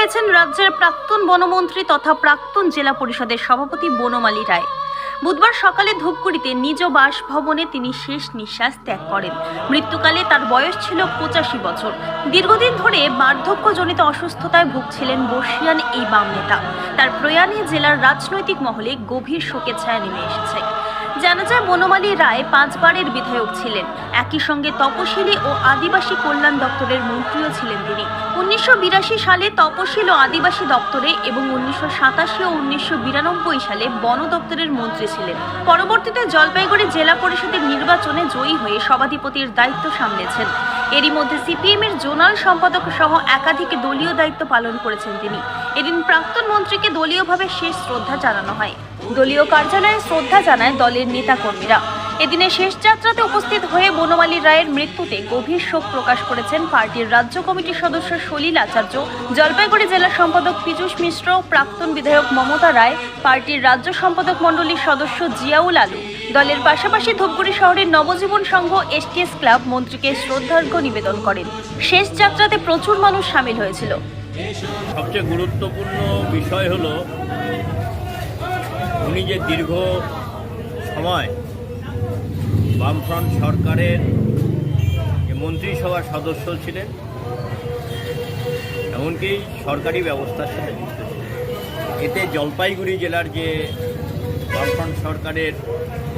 হয়েছেন রাজ্যের প্রাক্তন বনমন্ত্রী তথা প্রাক্তন জেলা পরিষদের সভাপতি বনমালী রায়। বুধবার সকালে ধূপগুড়িতে নিজ বাসভবনে তিনি শেষ নিঃশ্বাস ত্যাগ করেন। মৃত্যুকালে তার বয়স ছিল পঁচাশি বছর। দীর্ঘদিন ধরে বার্ধক্যজনিত অসুস্থতায় ভুগছিলেন বর্ষিয়ান এই বাম নেতা। তার প্রয়াণে জেলার রাজনৈতিক মহলে গভীর শোকের ছায়া নেমে এসেছে। জানা যায় বনমালী রায় পাঁচবারের বিধায়ক ছিলেন। একই সঙ্গে তপশিলি ও আদিবাসী কল্যাণ দপ্তরের মন্ত্রীও ছিলেন তিনি। উনিশশো বিরাশি সালে তপশিল ও আদিবাসী দপ্তরে এবং উনিশশো সাতাশি ও উনিশশো বিরানব্বই সালে বন দপ্তরের মন্ত্রী ছিলেন। পরবর্তীতে জলপাইগুড়ি জেলা পরিষদের নির্বাচনে জয়ী হয়ে সভাধিপতির দায়িত্ব সামলেছেন। এরই মধ্যে সিপিএম এর জোনাল সম্পাদক সহ একাধিক দলীয় দায়িত্ব পালন করেছেন তিনি। এদিন প্রাক্তন মন্ত্রীকে দলীয়ভাবে শেষ শ্রদ্ধা জানানো হয়। দলীয় কার্যালয়ে শ্রদ্ধা জানায় দলের নেতাকর্মীরা। এদিনে শেষ যাত্রাতে উপস্থিত হয়ে বনমালী রায়ের মৃত্যুতে গভীর শোক প্রকাশ করেছেন পার্টির রাজ্য কমিটির সদস্য সলিল আচার্য। জলপাইগুড়ি জেলা সম্পাদক পীযূষ মিশ্র, প্রাক্তন বিধায়ক মমতা রায়, পার্টির রাজ্য সম্পাদক মণ্ডলীর সদস্য জিয়াউল আলু দলের পাশাপাশি ধূপগুড়ি শহরের নবজীবন সংঘ এসটিএস ক্লাব মন্ত্রীকে শ্রদ্ধার্ঘ্য নিবেদন করেন। শেষ যাত্রাতে প্রচুর মানুষ সামিল হয়েছিল। সবচেয়ে গুরুত্বপূর্ণ বিষয় হলো উনি যে দীর্ঘ সময় বামফ্রন্ট সরকারের যে মন্ত্রিসভার সদস্য ছিলেন, এমনকি সরকারি ব্যবস্থার সাথে যুক্ত ছিলেন। এতে জলপাইগুড়ি জেলার যে বামফ্রন্ট সরকারের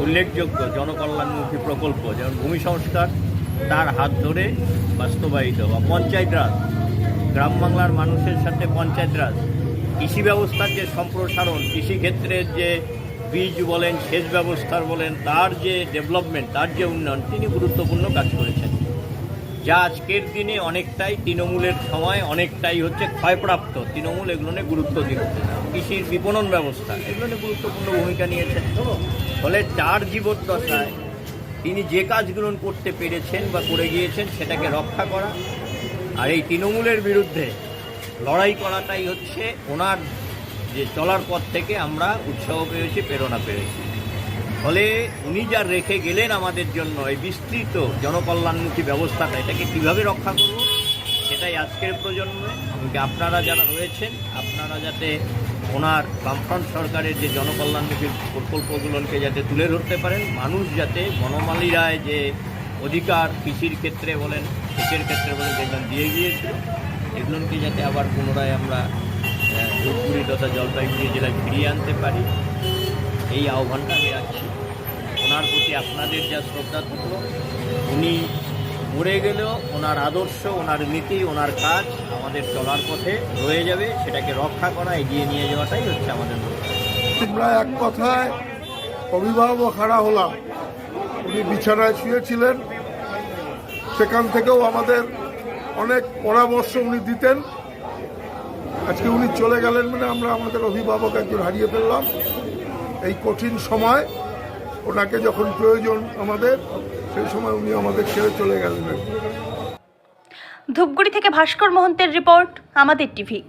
উল্লেখযোগ্য জনকল্যাণমুখী প্রকল্প, যেমন ভূমি সংস্কার, তার হাত ধরে বাস্তবায়িত বা পঞ্চায়েত রাজ, গ্রাম বাংলার মানুষের সাথে পঞ্চায়েত রাজ কৃষি ব্যবস্থার যে সম্প্রসারণ কৃষিক্ষেত্রের যে বীজ বলেন, সেচ ব্যবস্থার বলেন, তার যে ডেভেলপমেন্ট তার যে উন্নয়ন, তিনি গুরুত্বপূর্ণ কাজ করেছেন। যা আজকের দিনে অনেকটাই তৃণমূলের সময়, অনেকটাই হচ্ছে ক্ষয়প্রাপ্ত। তৃণমূল এগুলো নিয়ে গুরুত্ব দিল। কৃষির বিপণন ব্যবস্থা, এগুলো নিয়ে গুরুত্বপূর্ণ ভূমিকা নিয়েছেন। তো ফলে চার জীবদ্দশায় তিনি যে কাজগুলো করতে পেরেছেন বা করে গিয়েছেন, সেটাকে রক্ষা করা আর এই তৃণমূলের বিরুদ্ধে লড়াই করাটাই হচ্ছে ওনার যে চলার পথ থেকে আমরা উৎসাহ পেয়েছি, প্রেরণা পেয়েছি। ফলে উনি যা রেখে গেলেন আমাদের জন্য, এই বিস্তৃত জনকল্যাণমুখী ব্যবস্থাটা, এটাকে কীভাবে রক্ষা করব, সেটাই আজকের প্রজন্মে। এমনকি আপনারা যারা রয়েছেন, আপনারা যাতে ওনার বামফ্রন্ট সরকারের যে জনকল্যাণমুখী প্রকল্পগুলোকে যাতে তুলে ধরতে পারেন, মানুষ যাতে বনমালী রায় যে অধিকার কৃষির ক্ষেত্রে বলেন, সেচের ক্ষেত্রে বলেন, যেগুলো দিয়ে গিয়েছিল এগুলোকে যাতে আবার পুনরায় আমরা ধূপগুড়ি তথা জলপাইগুড়ি জেলায় ফিরিয়ে আনতে পারি, এই আহ্বানটা আমি রাখছি। ওনার প্রতি আপনাদের যা শ্রদ্ধা থাকল উনি মরে গেলেও ওনার আদর্শ, ওনার নীতি, ওনার কাজ আমাদের চলার পথে রয়ে যাবে, সেটাকে রক্ষা করা, এগিয়ে নিয়ে যাওয়াটাই হচ্ছে আমাদের আমরা এক কথায় অভিভাবক হারা হলাম। উনি বিছানায় শুয়েছিলেন, সেখান থেকেও আমাদের অনেক পরামর্শ উনি দিতেন। আজকে উনি চলে গেলেন মানে আমরা আমাদের অভিভাবক একজন হারিয়ে ফেললাম। এই কঠিন সময় ওনাকে যখন প্রয়োজন আমাদের, সেই সময় উনি আমাদের ছেড়ে চলে গেলেন। ধূপগুড়ি থেকে ভাস্কর মহন্তের রিপোর্ট, আমাদের টিভি।